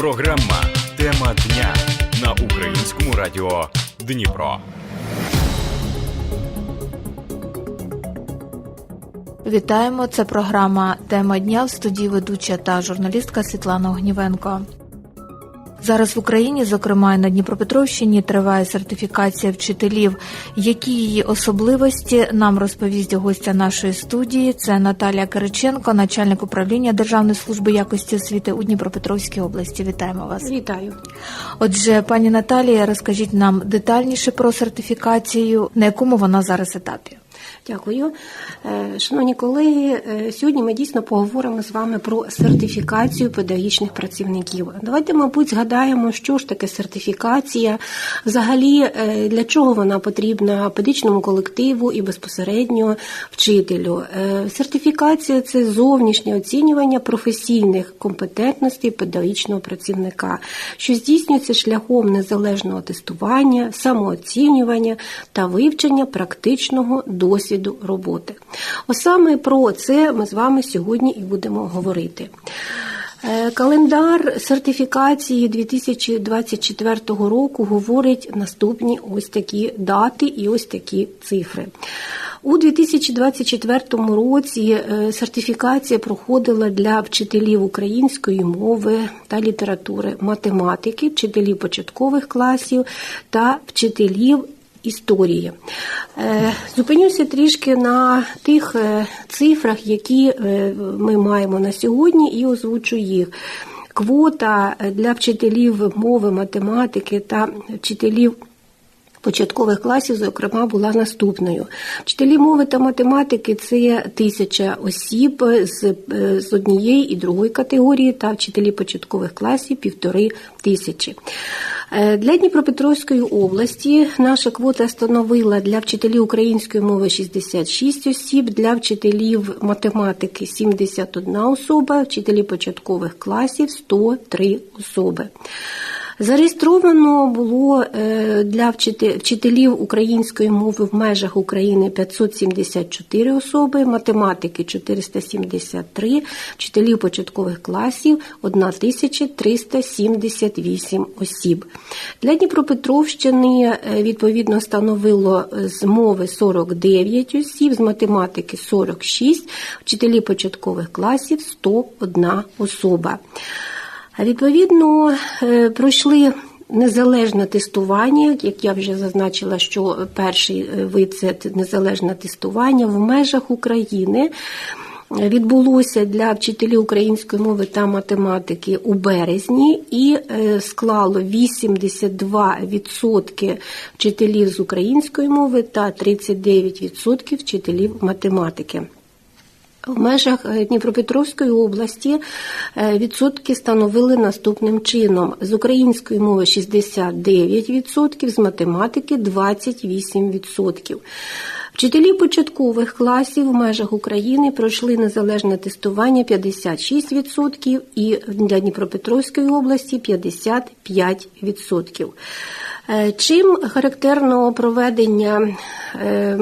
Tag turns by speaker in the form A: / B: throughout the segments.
A: Програма Тема дня на українському радіо Дніпро.
B: Вітаємо. Це програма Тема дня в студії ведуча та журналістка Світлана Огнівенко. Зараз в Україні, зокрема і на Дніпропетровщині, триває сертифікація вчителів. Які її особливості нам розповість гостя нашої студії? Це Наталія Кириченко, начальник управління Державної служби якості освіти у Дніпропетровській області. Вітаємо вас.
C: Вітаю.
B: Отже, пані Наталія, розкажіть нам детальніше про сертифікацію, на якому вона зараз етапі.
C: Дякую. Е, Шановні колеги, е, сьогодні ми дійсно поговоримо з вами про сертифікацію педагогічних працівників. Давайте, мабуть, згадаємо, що ж таке сертифікація, взагалі е, для чого вона потрібна педагогічному колективу і безпосередньо вчителю. Сертифікація це зовнішнє оцінювання професійних компетентностей педагогічного працівника, що здійснюється шляхом незалежного тестування, самооцінювання та вивчення практичного досвіду роботи. Ось саме про це ми з вами сьогодні і будемо говорити. Е, Календар сертифікації 2024 року говорить наступні ось такі дати і ось такі цифри. У 2024 році е, сертифікація проходила для вчителів української мови та літератури, математики, вчителів початкових класів та вчителів історії. Е, Зупинюся трішки на тих е, цифрах, які е, ми маємо на сьогодні, і озвучу їх. Квота для вчителів мови, математики та вчителів. Початкових класів, зокрема, була наступною. Вчителі мови та математики це тисяча осіб з, з однієї і другої категорії, та вчителі початкових класів півтори тисячі. Е, Для Дніпропетровської області наша квота становила для вчителів української мови 66 осіб, для вчителів математики 71 особа, вчителів початкових класів 103 особи. Зареєстровано було е, для вчителів української мови в межах України 574 особи, математики 473, вчителів початкових класів 1378 осіб. Для Дніпропетровщини е, відповідно становило з мови 49 осіб, з математики 46, вчителів початкових класів 101 особа. Відповідно, е, пройшли незалежне тестування, як я вже зазначила, що перший е, вид це незалежне тестування в межах України. Відбулося для вчителів української мови та математики у березні і е, склало 82% вчителів з української мови та 39% вчителів математики. В межах е, Дніпропетровської області е, відсотки становили наступним чином: з української мови 69%, з математики 28%. Вчителі початкових класів в межах України пройшли незалежне тестування 56% і для Дніпропетровської області 55%. Е, Чим характерно проведення е,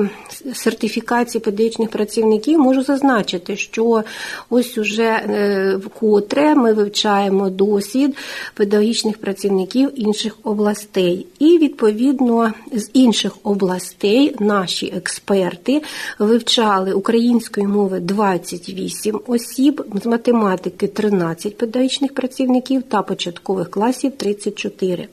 C: сертифікації педагогічних працівників, можу зазначити, що ось уже е, вкотре ми вивчаємо досвід педагогічних працівників інших областей. І відповідно з інших областей наші експерти вивчали української мови 28 осіб, з математики 13 педагогічних працівників та початкових класів 34.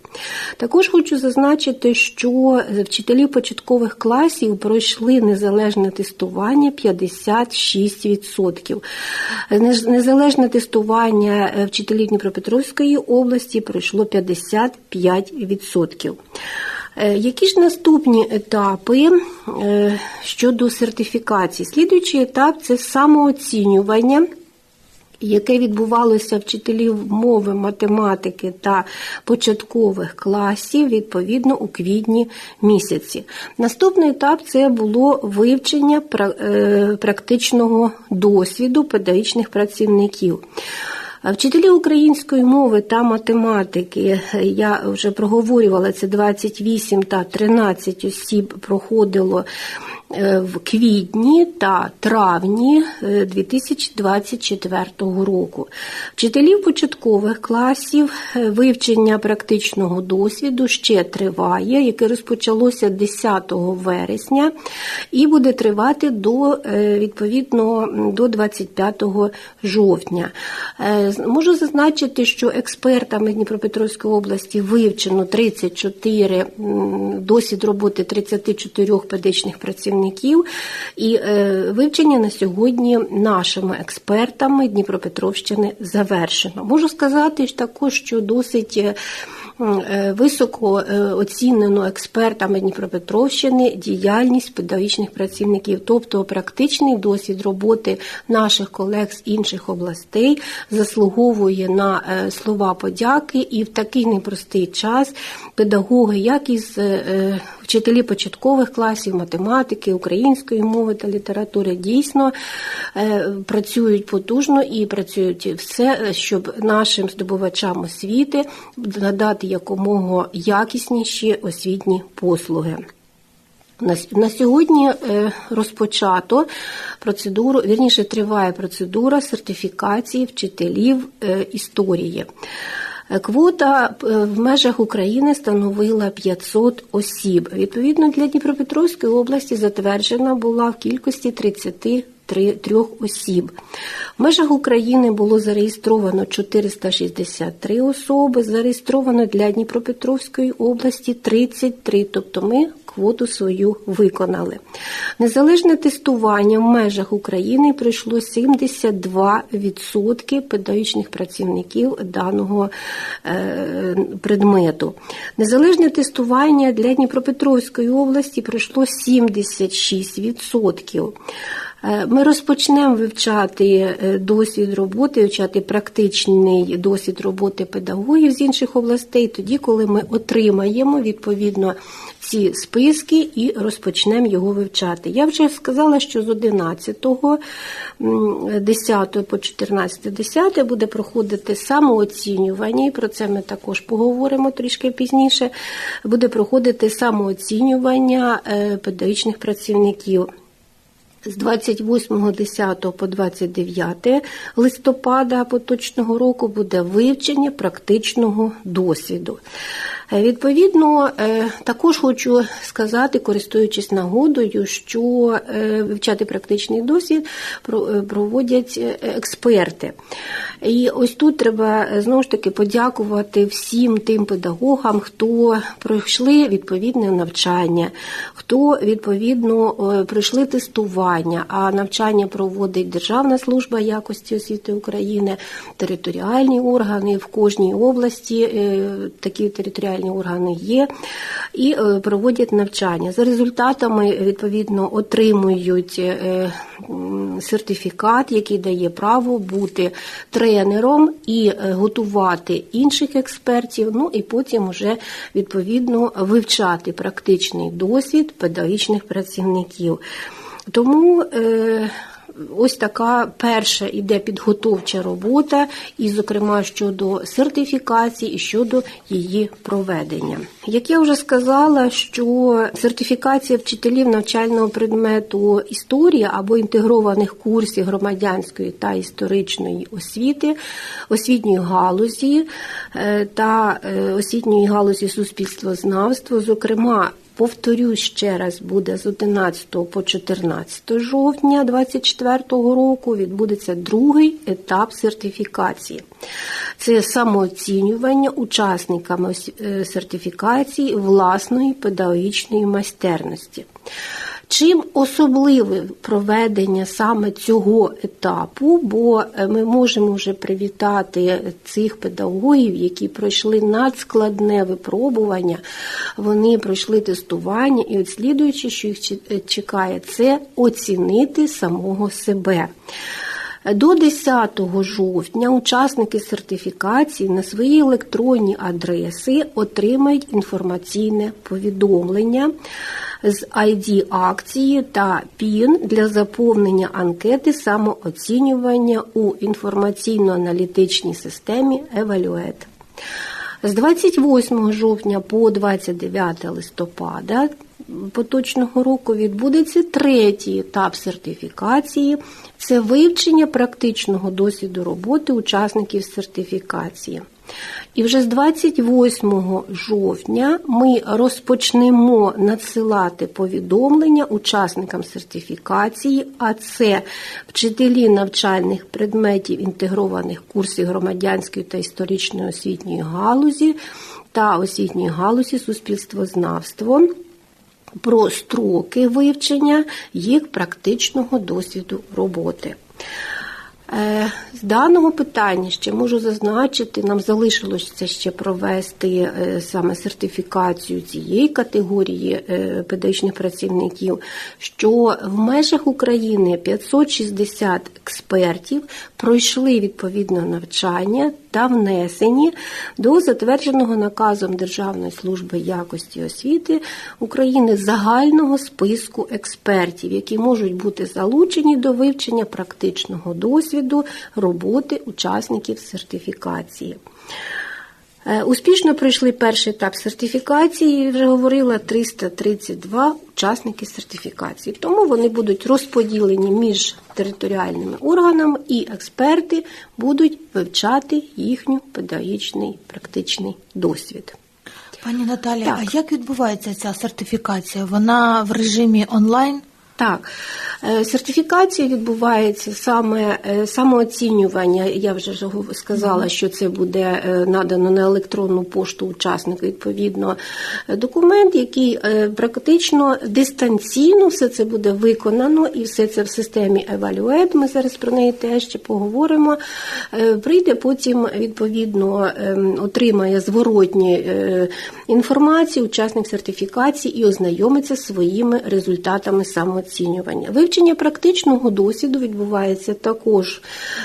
C: Також хочу зазначити, що вчителі початкових класів пройшли незалежне тестування 56%. Незалежне тестування е, вчителів Дніпропетровської області пройшло 55%. Е, Які ж наступні етапи е, щодо сертифікації? Слідуючий етап це самооцінювання яке відбувалося вчителів мови, математики та початкових класів відповідно у квітні місяці. Наступний етап це було вивчення е, практичного досвіду педагогічних працівників. Вчителі української мови та математики, я вже проговорювала, це 28 та 13 осіб проходило в квітні та травні е, 2024 року. Вчителів початкових класів е, вивчення практичного досвіду ще триває, яке розпочалося 10 вересня і буде тривати до е, відповідно до 25 жовтня. Е, Можу зазначити, що експертами Дніпропетровської області вивчено 34 досвід роботи 34 педагогічних працівників, і е, вивчення на сьогодні нашими експертами Дніпропетровщини завершено. Можу сказати також, що досить. Е, Високо е, оцінено експертами Дніпропетровщини діяльність педагогічних працівників, тобто практичний досвід роботи наших колег з інших областей заслуговує на е, слова подяки, і в такий непростий час педагоги, як із вчителі початкових класів, математики, української мови та літератури, дійсно працюють потужно і працюють все, щоб нашим здобувачам освіти надати якомога якісніші освітні послуги. На сьогодні е, розпочато процедуру, вірніше триває процедура сертифікації вчителів е, історії. Е, Квота в межах України становила 500 осіб. Відповідно, для Дніпропетровської області затверджена була в кількості 33 трьох осіб. В межах України було зареєстровано 463 особи, зареєстровано для Дніпропетровської області 33, тобто ми квоту свою виконали. Незалежне тестування в межах України пройшло 72% педагогічних працівників даного е, предмету. Незалежне тестування для Дніпропетровської області пройшло 76%. Е, Ми розпочнемо вивчати е, досвід роботи, вивчати практичний досвід роботи педагогів з інших областей, тоді, коли ми отримаємо відповідно ці списки і розпочнемо його вивчати. Я вже сказала, що з 11 м, 10 по 14 10 буде проходити самооцінювання, і про це ми також поговоримо трішки пізніше. Буде проходити самооцінювання е, педагогічних працівників з 28.10 по 29 листопада поточного року буде вивчення практичного досвіду. Е, Відповідно, е, також хочу сказати, користуючись нагодою, що е, вивчати практичний досвід проводять експерти. І ось тут треба знову ж таки подякувати всім тим педагогам, хто пройшли відповідне навчання, хто відповідно пройшли тестування, а навчання проводить Державна служба якості освіти України, територіальні органи в кожній області такі територіальні органи є і е, проводять навчання. За результатами відповідно отримують е, сертифікат, який дає право бути тренером і е, готувати інших експертів. Ну і потім вже відповідно вивчати практичний досвід педагогічних працівників. Тому ось така перша іде підготовча робота, і, зокрема, щодо сертифікації і щодо її проведення. Як я вже сказала, що сертифікація вчителів навчального предмету історія або інтегрованих курсів громадянської та історичної освіти, освітньої галузі е, та е, освітньої галузі суспільствознавства, зокрема. Повторюсь ще раз, буде з 11 по 14 жовтня 2024 року відбудеться другий етап сертифікації. Це самооцінювання учасниками е, сертифікації власної педагогічної майстерності. Чим особливе проведення саме цього етапу, бо е, ми можемо вже привітати цих педагогів, які пройшли надскладне випробування, вони пройшли тестування, і от слідуючи, що їх е, чекає, це оцінити самого себе. До 10 жовтня учасники сертифікації на свої електронні адреси отримають інформаційне повідомлення з ID акції та ПІН для заповнення анкети самооцінювання у інформаційно-аналітичній системі Evaluate. З 28 жовтня по 29 листопада поточного року відбудеться третій етап сертифікації. Це вивчення практичного досвіду роботи учасників сертифікації. І вже з 28 жовтня ми розпочнемо надсилати повідомлення учасникам сертифікації, а це вчителі навчальних предметів інтегрованих курсів громадянської та історичної освітньої галузі та освітньої галузі суспільствознавство про строки вивчення їх практичного досвіду роботи. Е, З даного питання ще можу зазначити, нам залишилося ще провести е, саме сертифікацію цієї категорії е, педагогічних працівників, що в межах України 560 експертів пройшли відповідне навчання та внесені до затвердженого наказом Державної служби якості освіти України загального списку експертів, які можуть бути залучені до вивчення практичного досвіду роботи учасників сертифікації. Е, Успішно пройшли перший етап сертифікації, вже говорила 332 учасники сертифікації. Тому вони будуть розподілені між територіальними органами, і експерти будуть вивчати їхній педагогічний практичний досвід.
B: Пані Наталія,
C: Так.
B: а як відбувається ця сертифікація? Вона в режимі онлайн?
C: Так, сертифікація відбувається саме е, самооцінювання. Я вже сказала, що це буде е, надано на електронну пошту учасника. Відповідно, е, документ, який е, практично дистанційно все це буде виконано, і все це в системі Evaluate, Ми зараз про неї теж ще поговоримо. Е, Прийде потім відповідно ем, отримає зворотні е, інформації учасник сертифікації і ознайомиться зі своїми результатами самооцінювання. Вивчення практичного досвіду відбувається також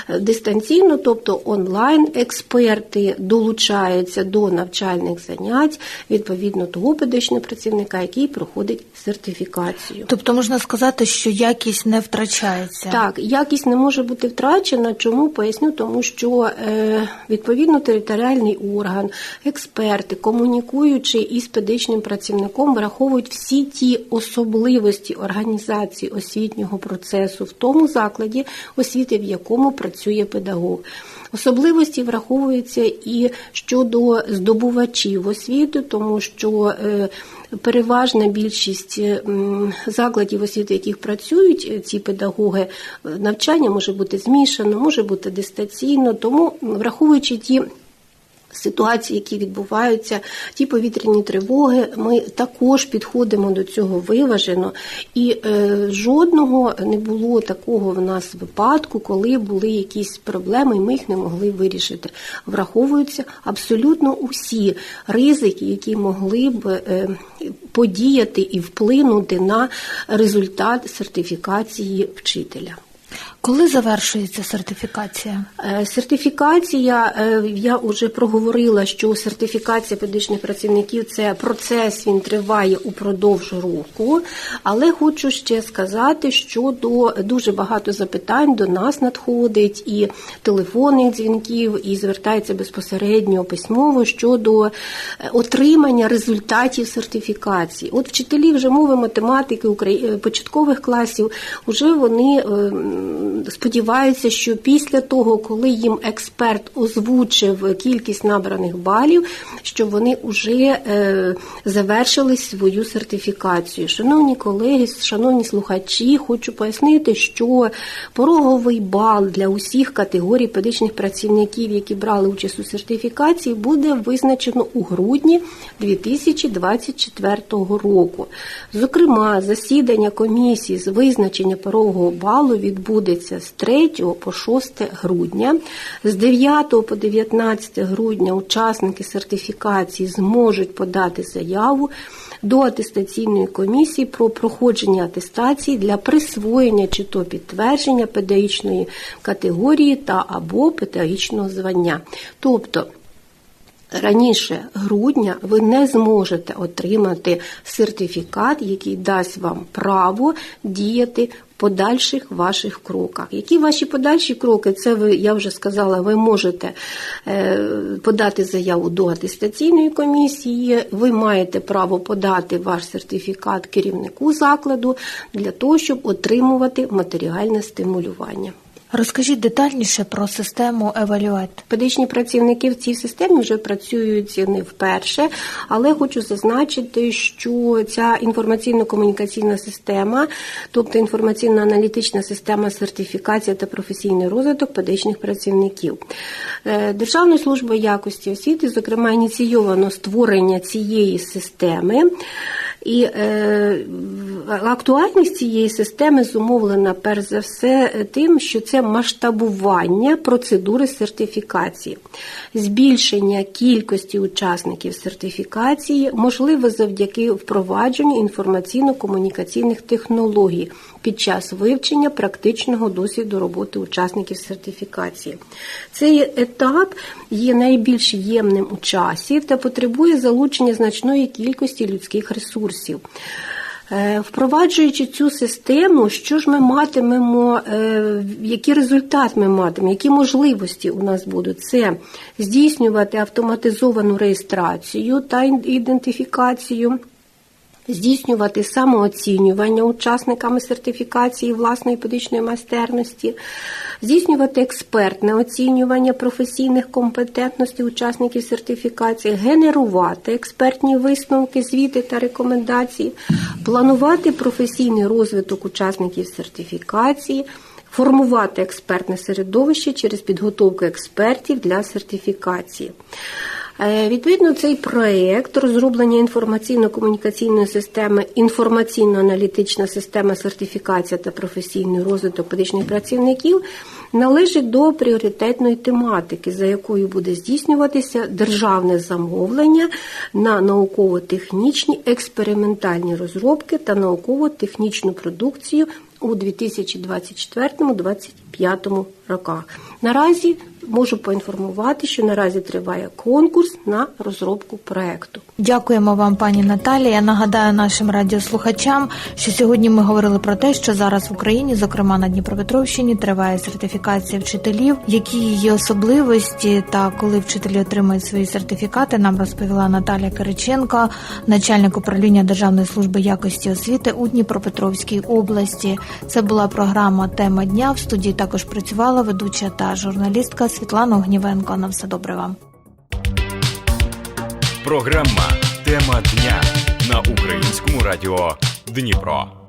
C: е, дистанційно, тобто онлайн. Експерти долучаються до навчальних занять відповідно того педагогічного працівника, який проходить сертифікацію.
B: Тобто можна сказати, що якість не втрачається.
C: Так, якість не може бути втрачена. Чому поясню? Тому що е, відповідно територіальний орган, експерти, комунікуючи із педагогічним працівником, враховують всі ті особливості організації освітнього процесу в тому закладі освіти, в якому працює педагог. Особливості враховуються і щодо здобувачів освіти, тому що е, переважна більшість закладів освіти, яких працюють е, ці педагоги, е, навчання може бути змішано, може бути дистанційно, тому враховуючи ті. Ситуації, які відбуваються, ті повітряні тривоги, ми також підходимо до цього виважено, і е, жодного не було такого в нас випадку, коли були якісь проблеми, і ми їх не могли вирішити. Враховуються абсолютно усі ризики, які могли б е, подіяти і вплинути на результат сертифікації вчителя.
B: Коли завершується сертифікація?
C: Е, Сертифікація, е, я вже проговорила, що сертифікація педагогічних працівників це процес, він триває упродовж року. Але хочу ще сказати, що до дуже багато запитань до нас надходить і телефонних дзвінків, і звертається безпосередньо письмово щодо е, отримання результатів сертифікації. От вчителі вже мови математики початкових класів, вже вони сподіваються, що після того, коли їм експерт озвучив кількість набраних балів, що вони вже е, завершили свою сертифікацію. Шановні колеги, шановні слухачі, хочу пояснити, що пороговий бал для усіх категорій педагогічних працівників, які брали участь у сертифікації, буде визначено у грудні 2024 року. Зокрема, засідання комісії з визначення порогового балу відбудеться з 3 по 6 грудня. З 9 по 19 грудня учасники сертифікації зможуть подати заяву до атестаційної комісії про проходження атестації для присвоєння чи то підтвердження педагогічної категорії та або педагогічного звання. Тобто Раніше грудня ви не зможете отримати сертифікат, який дасть вам право діяти подальших ваших кроках. Які ваші подальші кроки? Це ви, я вже сказала, ви можете е, подати заяву до атестаційної комісії, ви маєте право подати ваш сертифікат керівнику закладу для того, щоб отримувати матеріальне стимулювання.
B: Розкажіть детальніше про систему Евалюет.
C: Педагогічні працівники в цій системі вже працюють не вперше, але хочу зазначити, що ця інформаційно-комунікаційна система, тобто інформаційно-аналітична система сертифікація та професійний розвиток педагогічних працівників. Е, Державною службою якості освіти, зокрема, ініційовано створення цієї системи. І е, актуальність цієї системи зумовлена перш за все тим, що це масштабування процедури сертифікації, збільшення кількості учасників сертифікації можливе завдяки впровадженню інформаційно-комунікаційних технологій під час вивчення практичного досвіду роботи учасників сертифікації. Цей етап є найбільш ємним у часі та потребує залучення значної кількості людських ресурсів. Е, Впроваджуючи цю систему, що ж ми матимемо, е, який результат ми матимемо, які можливості у нас будуть? Це здійснювати автоматизовану реєстрацію та ідентифікацію. Здійснювати самооцінювання учасниками сертифікації власної педагогічної майстерності, здійснювати експертне оцінювання професійних компетентностей учасників сертифікації, генерувати експертні висновки, звіти та рекомендації, планувати професійний розвиток учасників сертифікації. Формувати експертне середовище через підготовку експертів для сертифікації. Е, Відповідно, цей проєкт розроблення інформаційно-комунікаційної системи, інформаційно-аналітична система сертифікація та професійний розвиток педагогічних працівників належить до пріоритетної тематики, за якою буде здійснюватися державне замовлення на науково-технічні експериментальні розробки та науково-технічну продукцію у 2024-2025 роках. Наразі можу поінформувати, що наразі триває конкурс на розробку проекту.
B: Дякуємо вам, пані Наталія. Нагадаю нашим радіослухачам, що сьогодні ми говорили про те, що зараз в Україні, зокрема на Дніпропетровщині, триває сертифікація вчителів, які її особливості та коли вчителі отримують свої сертифікати, нам розповіла Наталія Кириченко, начальник управління Державної служби якості освіти у Дніпропетровській області. Це була програма Тема дня. В студії також працювала ведуча та журналістка Світлана Огнівенко. На все добре вам.
A: Програма Тема дня на українському радіо Дніпро.